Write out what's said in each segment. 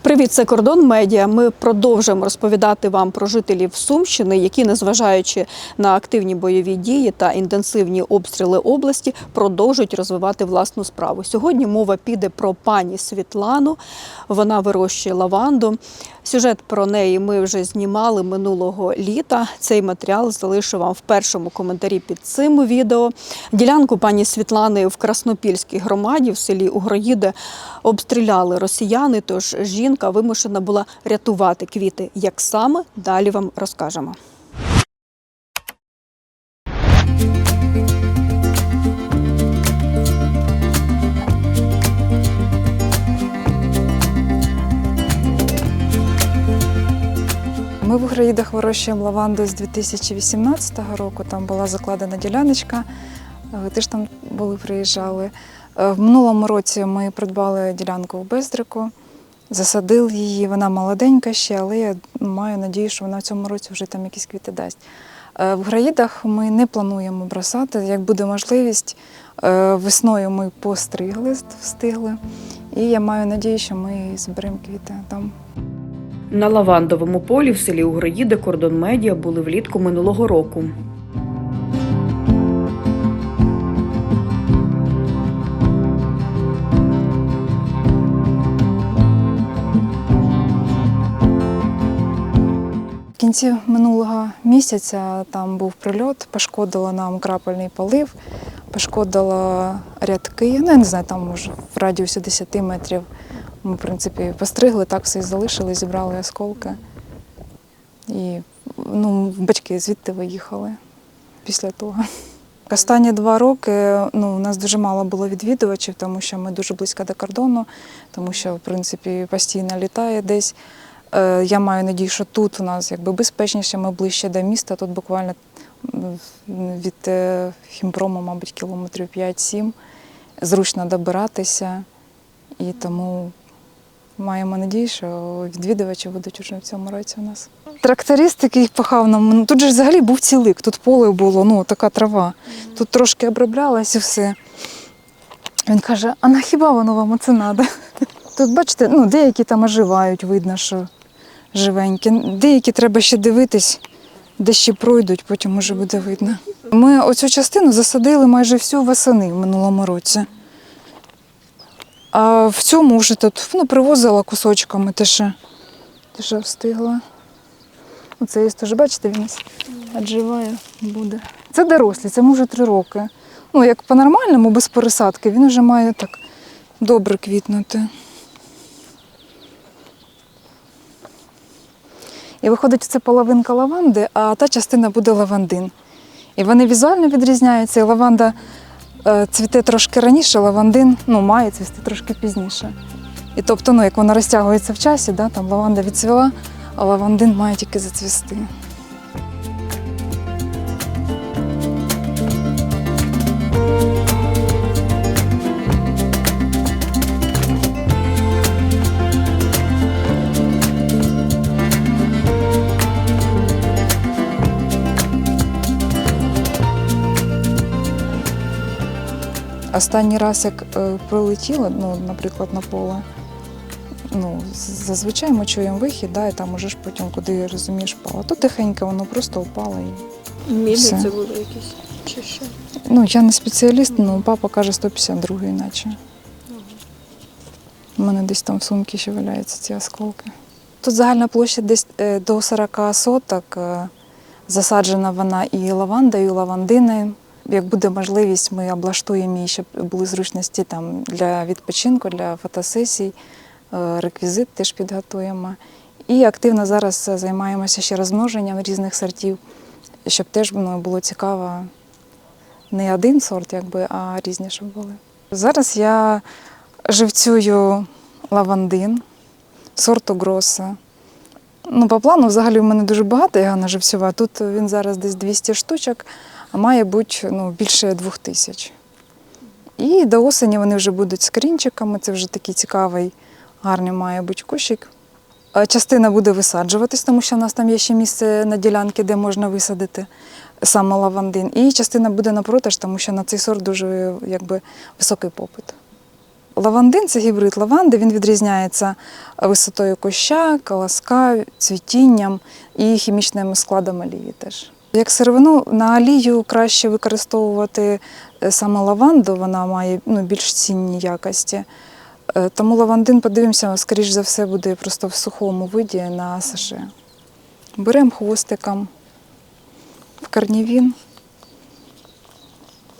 Привіт, це кордон медіа. Ми продовжуємо розповідати вам про жителів Сумщини, які, незважаючи на активні бойові дії та інтенсивні обстріли області, продовжують розвивати власну справу. Сьогодні мова піде про пані Світлану. Вона вирощує лаванду. Сюжет про неї ми вже знімали минулого літа. Цей матеріал залишу вам в першому коментарі під цим відео. Ділянку пані Світлани в Краснопільській громаді в селі Угроїде обстріляли росіяни. Тож жінка вимушена була рятувати квіти. Як саме далі вам розкажемо. Ми в вирощуємо лаванду з 2018 року. Там була закладена діляночка. Е, Ви теж там були, приїжджали. Е, В минулому році ми придбали ділянку в Бездрику, засадили її. Вона молоденька ще, але я маю надію, що вона в цьому році вже там якісь квіти дасть. Е, В Граїдах ми не плануємо бросати. Як буде можливість, е, весною ми постригли, встигли. І я маю надію, що ми зберемо квіти там. На лавандовому полі в селі Угроїде кордон медіа були влітку минулого року. В кінці минулого місяця там був прильот, пошкодило нам крапельний полив, пошкодило рядки. Ну, я не знаю, там може в радіусі 10 метрів. Ми, в принципі, постригли, так все і залишили, зібрали осколки. І ну, батьки звідти виїхали після того. Останні два роки ну, у нас дуже мало було відвідувачів, тому що ми дуже близько до кордону, тому що, в принципі, постійно літає десь. Е, Я маю надію, що тут у нас якби безпечніше, ми ближче до міста. Тут буквально від е, хімпрому, мабуть, кілометрів 5-7. Зручно добиратися. І тому маємо надію, що відвідувачі будуть уже в цьому році у нас. Тракторист, який пахав нам, ну, тут же взагалі був цілик, тут поле було, ну така трава. Тут трошки оброблялась і все. Він каже: а на хіба воно вам оце треба? Тут, бачите, ну, деякі там оживають, видно, що живенькі. Деякі треба ще дивитись, де ще пройдуть, потім уже буде видно. Ми оцю частину засадили майже всю восени в минулому році. А в цьому вже тут ну, привозила кусочками те, що, те, що встигла. Оце є теж, бачите, він відживає, буде. Це дорослі, це може три роки. Ну, як по-нормальному, без пересадки, він вже має так добре квітнути. І виходить, це половинка лаванди, а та частина буде лавандин. І вони візуально відрізняються. І лаванда цвіте трошки раніше, лавандин ну, має цвісти трошки пізніше. І тобто, ну, як вона розтягується в часі, да, там лаванда відцвіла, а лавандин має тільки зацвісти. Останній раз, як е, прилетіло, ну, наприклад, на поле, ну, зазвичай ми чуємо вихід, да, і там уже ж потім, куди розумієш, впало. То тихенько воно просто впало. І... Мілі Все. це були якісь чи що? Ну, я не спеціаліст, ну папа каже 152 наче. У мене десь там в сумці ще валяються ці осколки. Тут загальна площа десь е, до 40 соток. е, Засаджена вона і лавандою, і лавандиною. Як буде можливість, ми облаштуємо її, щоб були зручності там для відпочинку, для фотосесій, е, реквізит теж підготуємо. І активно зараз е, займаємося ще розмноженням різних сортів, щоб теж ну, було цікаво не один сорт, якби, а різні, щоб були. Зараз я живцюю лавандин сорту Гроса. Ну, по плану, взагалі, в мене дуже багато його наживцювати. Тут він зараз десь 200 штучок, має бути ну, більше двох тисяч. І до осені вони вже будуть з корінчиками. Це вже такий цікавий, гарний має бути кущик. Частина буде висаджуватись, тому що в нас там є ще місце на ділянці, де можна висадити саме лавандин. І частина буде на продаж, тому що на цей сорт дуже якби, високий попит. Лавандин це гібрид лаванди. Він відрізняється висотою куща, колоска, цвітінням і хімічним складом олії теж. Як сировину на олію краще використовувати е, саме лаванду, вона має ну, більш цінні якості. Е, Тому лавандин, подивимося, скоріш за все, буде просто в сухому виді на саше. Беремо хвостиком в карнівін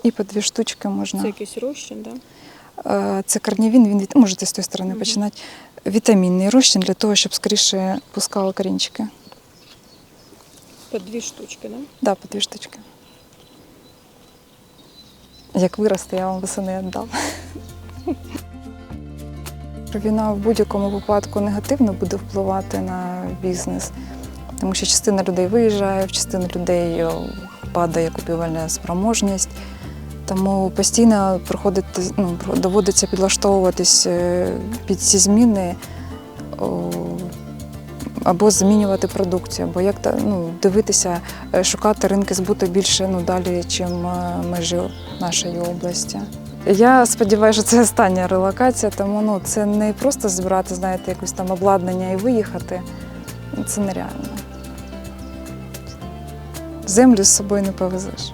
і по дві штучки можна. Це якийсь розчин, так? Е, Це карнівін, він від- можете з тої сторони Мгм. починати. Вітамінний розчин для того, щоб скоріше пускали корінчики. По дві штучки, так? Да, по дві штучки. Як виросте, я вам восени віддам. Війна в будь-якому випадку негативно буде впливати на бізнес, тому що частина людей виїжджає, в частини людей е, падає купівельна спроможність. Тому постійно ну, доводиться підлаштовуватись е, під ці зміни або змінювати продукцію, або як ну, дивитися, е, шукати ринки збуту більше ну, далі, ніж межі нашої області. Я сподіваюся, що це остання релокація, тому ну, це не просто збирати, знаєте, якусь там обладнання і виїхати. Це нереально. Землю з собою не повезеш.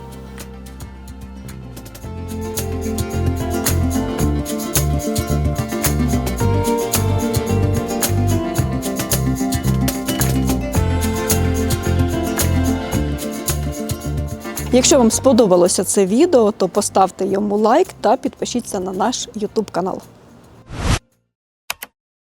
Якщо вам сподобалося це відео, то поставте йому лайк та підпишіться на наш YouTube канал.